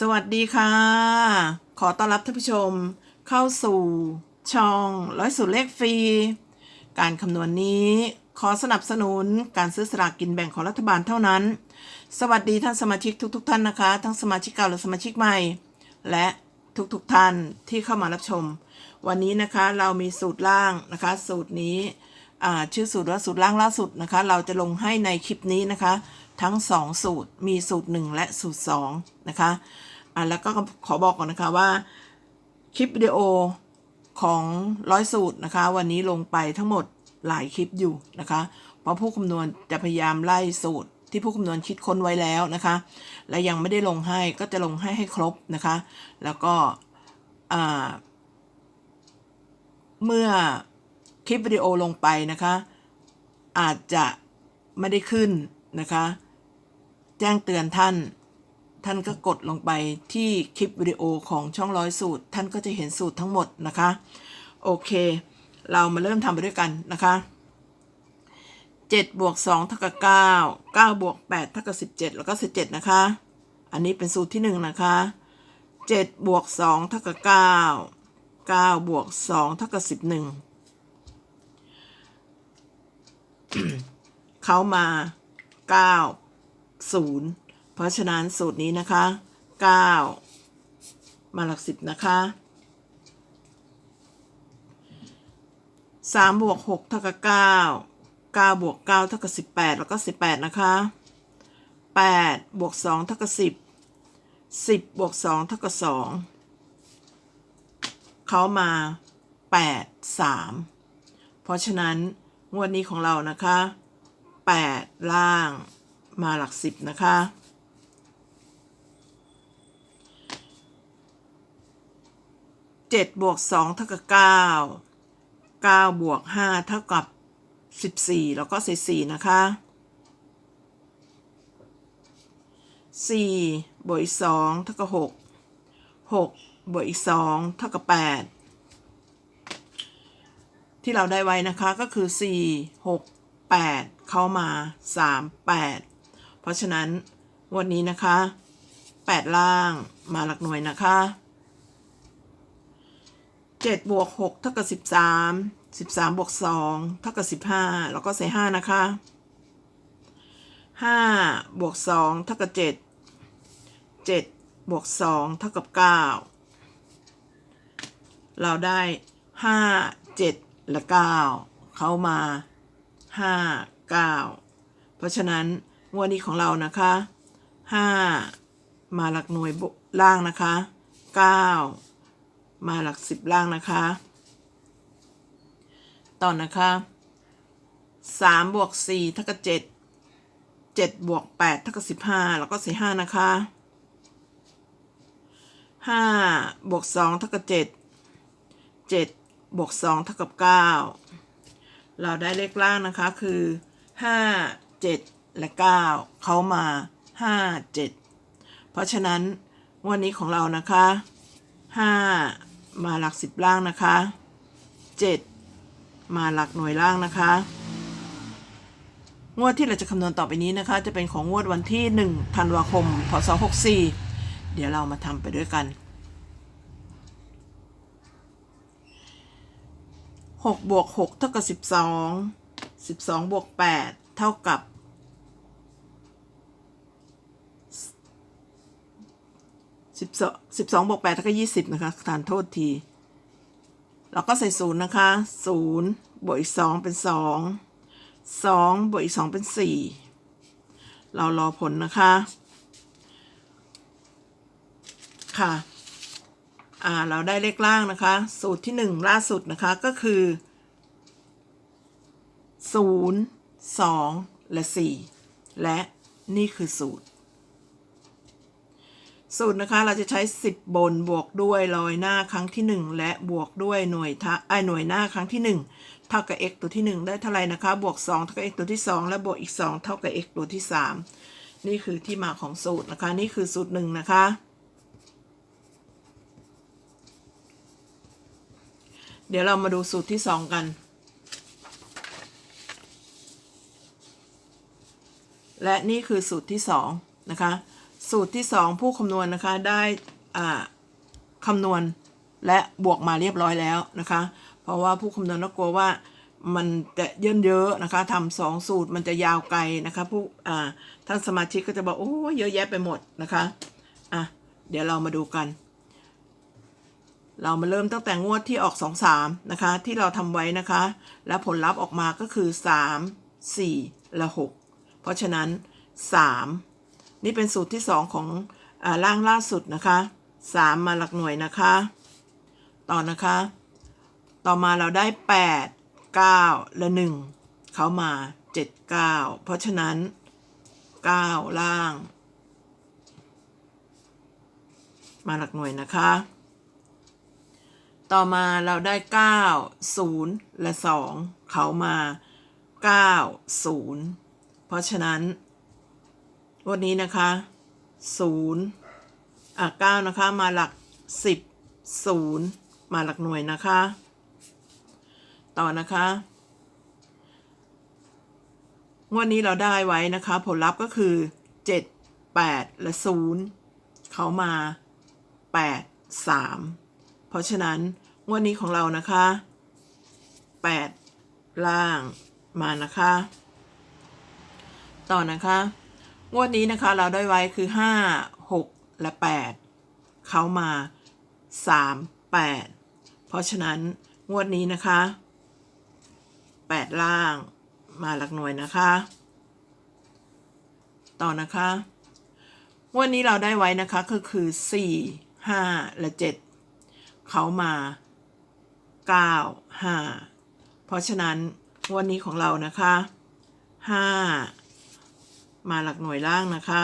สวัสดีค่ะ ขอต้อนรับท่านผู้ชม เข้าสู่ช่องร้อยสูตรเลขฟรี การคำนวณนี้ขอสนับสนุนการซื้อสลากกินแบ่งของรัฐบาลเท่านั้น สวัสดีท่านสมาชิกทุกๆท่านนะคะ ทั้งสมาชิกเก่าและสมาชิกใหม่ และทุกๆท่านที่เข้ามารับชม วันนี้นะคะเรามีสูตรล่างนะคะ สูตรนี้ชื่อสูตรว่าสูตรล่างล่าสุดนะคะ เราจะลงให้ในคลิปนี้นะคะ ทั้ง 2 สูตรมีสูตร 1 และสูตร 2 นะคะอ่าแล้วก็ขอบอกก่อนนะคะว่า คลิปวิดีโอของร้อยสูตรนะคะ วันนี้ลงไปทั้งหมดหลายคลิปอยู่นะคะ เพราะผู้คำนวณจะพยายามไล่สูตรที่ผู้คำนวณคิดค้นไว้แล้วนะคะ และยังไม่ได้ลงให้ก็จะลงให้ให้ครบนะคะ แล้วก็อ่าเมื่อคลิปวิดีโอลงไปนะคะ อาจจะไม่ได้ขึ้นนะคะ แจ้งเตือนท่าน ท่านก็กดลงไปที่คลิปวิดีโอของช่องร้อยสูตร ท่านก็จะเห็นสูตรทั้งหมดนะคะ โอเค เรามาเริ่มทำไปด้วยกันนะคะ7บวก2เท่ากับ9 9บวก8เท่ากับ17 แล้วก็17นะคะ อันนี้เป็นสูตรที่ 1 นะคะ7บวก2เท่ากับ9 9บวก2เท่ากับ11เขามา 9 0 เพราะฉะนั้นสูตรนี้นะคะ 9 มาหลักสิบนะคะ3บวก6เท่ากับ9 9บวก9เท่ากับ18 แล้วก็ 18 นะคะ 8 บวก2เท่ากับ10 10 บวก2เท่ากับ2เขามา 8 3 เพราะฉะนั้น งวดนี้ของเรานะคะ 8 ล่าง มาหลักสิบนะคะ เจ็ดบวกสองเท่ากับเก้าเก้าบวกห้าเท่ากับสิบสี่แล้วก็ใส่สี่นะคะสี่บวกอีกสองเท่ากับหกหกบวกอีกสองเท่ากับแปดที่เราได้ไว้นะคะก็คือสี่หกแปดเข้ามาสามแปด เพราะฉะนั้นวันนี้นะคะแปดล่างมาหลักหน่วยนะคะเจ็ดบวกหกเท่ากับสิบสามสิบสามบวกสองเท่ากับสิบห้าแล้วก็ใส่ห้านะคะห้าบวกสองเท่ากับเจ็ดเจ็ดบวกสองเท่ากับเก้าเราได้ห้าเจ็ดและเก้าเข้ามาห้าเก้าเพราะฉะนั้น งวดนี้ของเรานะคะห้ามาหลักหน่วยล่างนะคะเก้ามาหลักสิบล่างนะคะ ต่อนะคะสามบวกสี่เท่ากับเจ็ดเจ็ดบวกแปดเท่ากับสิบห้าแล้วก็สี่ห้านะคะห้าบวกสองเท่ากับเจ็ดเจ็ดบวกสองเท่ากับเก้าเราได้เลขล่างนะคะคือห้าเจ็ด และเก้าเขามาห้าเจ็ดเพราะฉะนั้นวันนี้ของเรานะคะห้ามาหลักสิบล่างนะคะเจ็ดมาหลักหน่วยล่างนะคะ งวดที่เราจะคำนวณต่อไปนี้นะคะ จะเป็นของงวดวันที่ 1 ธันวาคม พศ 64 เดี๋ยวเรามาทำไปด้วยกัน 6 บวก 6 เท่ากับ 12 12 บวก 8 เท่ากับ 12 12บวก8เท่ากับ20นะคะทานโทษที เราก็ใส่ศูนย์นะคะศูนย์บวกอีกสองเป็นสองสองบวกอีกสองเป็นสี่เรารอผลนะคะ ค่ะ อ่า เราได้เลขล่างนะคะ สูตรที่หนึ่งล่าสุดนะคะก็คือศูนย์สองและสี่และนี่คือสูตร สูตรนะคะเราจะใช้ 10 บนบวกด้วยรอยหน้าครั้งที่ 1 และบวกด้วยหน่วยทะไอหน่วยหน้าครั้งที่ 1 เท่ากับ x ตัวที่ 1 ได้เท่าไหร่นะคะ บวก 2 เท่ากับ x ตัวที่ 2 และบวกอีก 2 เท่ากับ x ตัวที่ 3 นี่คือที่มาของสูตรนะคะ นี่คือสูตรหนึ่งนะคะ เดี๋ยวเรามาดูสูตรที่ 2 กัน และนี่คือสูตรที่ 2 นะคะ สูตรที่สองผู้คำนวณนะคะได้คำนวณและบวกมาเรียบร้อยแล้วนะคะ เพราะว่าผู้คำนวณก็กลัวว่ามันจะเยินเยอะนะคะทำสองสูตรมันจะยาวไกลนะคะผู้ท่านสมาชิกก็จะบอกโอ้เยอะแยะไปหมดนะคะอะเดี๋ยวเรามาดูกัน เรามาเริ่มตั้งแต่งวดที่ออก2 3นะคะที่เราทำไว้นะคะ และผลลัพธ์ออกมาก็คือ3 4และ6เพราะฉะนั้น3 นี่เป็นสูตรที่ 2 ของอาล่างล่าสุดนะคะ 3 มาหลักหน่วยนะคะ ต่อนะคะ ต่อมาเราได้ 8 9 และ 1 เขามา 7 9 เพราะฉะนั้น 9 ล่าง มาหลักหน่วยนะคะ ต่อมาเราได้ 9 0 และ 2 เขามา 9 0 เพราะฉะนั้น วันนี้นะคะ0อะ9นะคะมาหลัก10 0มาหลักหน่วยนะคะ ต่อนะคะงวดนี้เราได้ไว้นะคะ ผลลัพธ์ก็คือ7 8และ0เขามา8 3เพราะฉะนั้นงวดนี้ของเรานะคะ8ล่างมานะคะ ต่อนะคะ งวดนี้นะคะเราได้ไว้คือ 5 6 และ 8 เขามา 3 8 เพราะฉะนั้นงวดนี้นะคะ 8 ล่างมาหลักหน่วยนะคะ ต่อนะคะงวดนี้เราได้ไว้นะคะก็คือ 4 5 และ 7 เขามา 9 5 เพราะฉะนั้นงวันนี้ของเรานะคะ 5 มาหลักหน่วยล่างนะคะ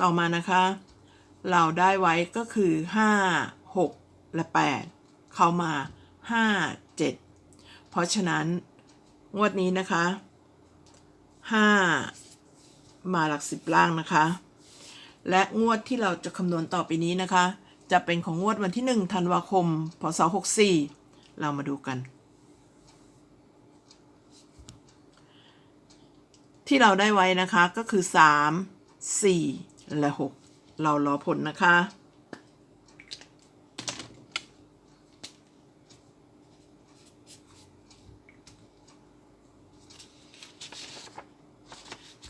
ต่อมานะคะ เราได้ไว้ก็คือ 5 6 และ 8 เข้ามา 5 7 เพราะฉะนั้น งวดนี้นะคะ 5 มาหลักสิบล่างนะคะ และงวดที่เราจะคำนวณต่อไปนี้นะคะ จะเป็นของงวดวันที่ 1 ธันวาคม พศ 64 เรามาดูกัน ที่เราได้ไว้นะคะก็คือ 3 4 และ 6 เรารอผลนะคะ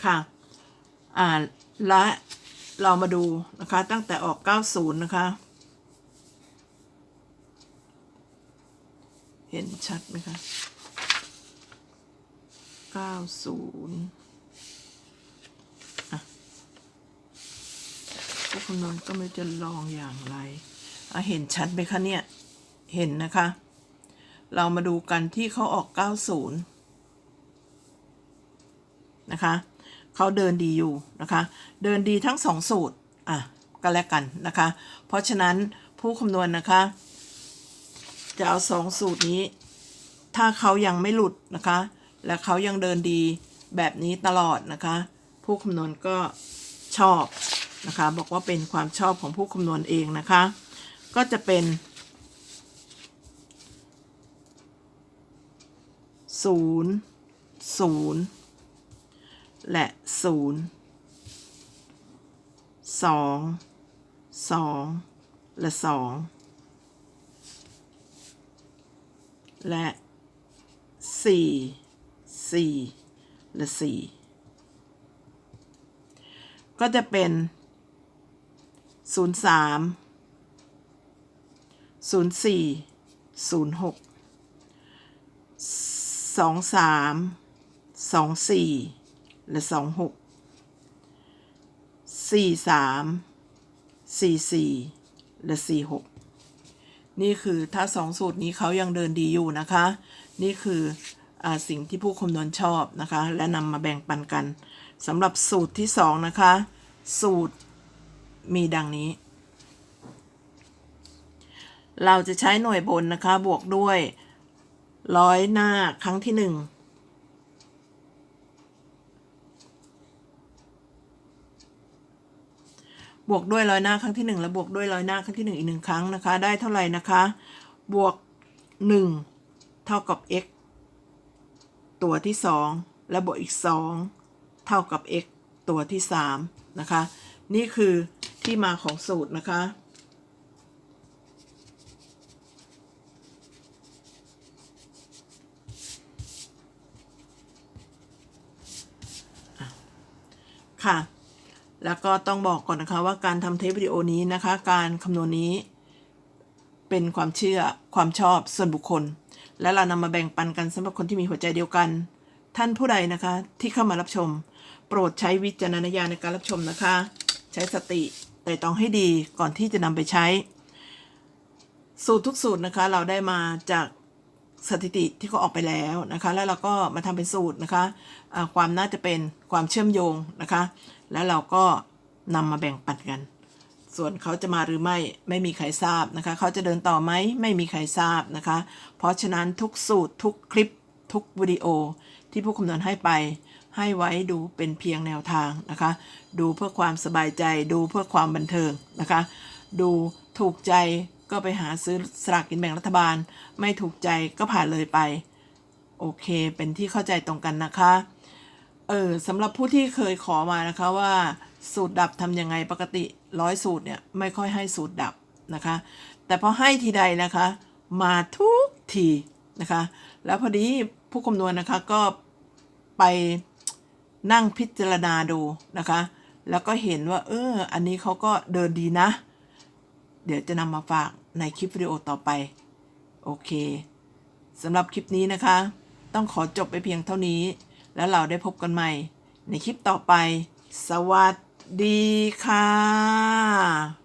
ค่ะ อ่า และเรามาดูนะคะ ตั้งแต่ออก 90 นะคะ เห็นชัดไหมคะ 90อะ ผู้คำนวณก็ไม่จะลองอย่างไรเห็นชัดไหมคะเนี่ย เห็นนะคะ เรามาดูกันที่เขาออก 90 นะคะ เขาเดินดีอยู่นะคะ เดินดีทั้งสองสูตร อะก็แล้วกันนะคะ เพราะฉะนั้นผู้คำนวณนะคะ จะเอาสองสูตรนี้ ถ้าเขายังไม่หลุดนะคะ และเขายังเดินดีแบบนี้ตลอดนะคะ ผู้คำนวณก็ชอบ นะคะ บอกว่าเป็นความชอบของผู้คำนวณเองนะคะ ก็จะเป็นศูนย์ศูนย์และศูนย์สองสองและสองและสี่สี่และสี่ก็จะเป็น ศูนย์สามศูนย์สี่ศูนย์หกสองสามสองสี่และสองหกสี่สามสี่สี่และสี่หกนี่คือถ้าสองสูตรนี้เขายังเดินดีอยู่นะคะ นี่คืออสิ่งที่ผู้คำนวณชอบนะคะ และนำมาแบ่งปันกันสำหรับสูตรที่สองนะคะ สูตร มีดังนี้ เราจะใช้หน่วยบนนะคะ บวกด้วยร้อยหน้าครั้งที่หนึ่งบวกด้วยร้อยหน้าครั้งที่หนึ่งและบวกด้วยร้อยหน้าครั้งที่หนึ่งอีกหนึ่งครั้งนะคะ ได้เท่าไหร่นะคะ บวกหนึ่งเท่ากับ x ตัวที่สองและบวกอีกสองเท่ากับ x ตัวที่สามนะคะ นี่คือ ที่มาของสูตรนะคะ ค่ะ แล้วก็ต้องบอกก่อนนะคะว่าการทำเทปวิดีโอนี้นะคะ การคำนวณนี้เป็นความเชื่อความชอบส่วนบุคคล และเรานำมาแบ่งปันกันสำหรับคนที่มีหัวใจเดียวกัน ท่านผู้ใดนะคะที่เข้ามารับชม โปรดใช้วิจารณญาณในการรับชมนะคะ ใช้สติ แต่ต้องให้ดีก่อนที่จะนำไปใช้ สูตรทุกสูตรนะคะเราได้มาจากสถิติที่เขาออกไปแล้วนะคะ แล้วเราก็มาทำเป็นสูตรนะคะอ่าความน่าจะเป็นความเชื่อมโยงนะคะ แล้วเราก็นำมาแบ่งปันกัน ส่วนเขาจะมาหรือไม่ไม่มีใครทราบนะคะ เขาจะเดินต่อไหมไม่มีใครทราบนะคะ เพราะฉะนั้นทุกสูตรทุกคลิปทุกวิดีโอที่ผู้คำนวณให้ไป ให้ไว้ดูเป็นเพียงแนวทางนะคะ ดูเพื่อความสบายใจ ดูเพื่อความบันเทิงนะคะ ดูถูกใจก็ไปหาซื้อสลากกินแบ่งรัฐบาล ไม่ถูกใจก็ผ่านเลยไป โอเค เป็นที่เข้าใจตรงกันนะคะ เออสำหรับผู้ที่เคยขอมานะคะว่าสูตรดับทำยังไงปกติร้อยสูตรเนี่ยไม่ค่อยให้สูตรดับนะคะ แต่พอให้ทีใดนะคะ มาทุกทีนะคะ แล้วพอดีผู้คำนวณนะคะก็ไป นั่งพิจารณาดูนะคะ แล้วก็เห็นว่า เออ อันนี้เขาก็เดินดีนะ เดี๋ยวจะนำมาฝากในคลิปวิดีโอต่อไป โอเคสำหรับคลิปนี้นะคะ ต้องขอจบไปเพียงเท่านี้ แล้วเราได้พบกันใหม่ ในคลิปต่อไป สวัสดีค่ะ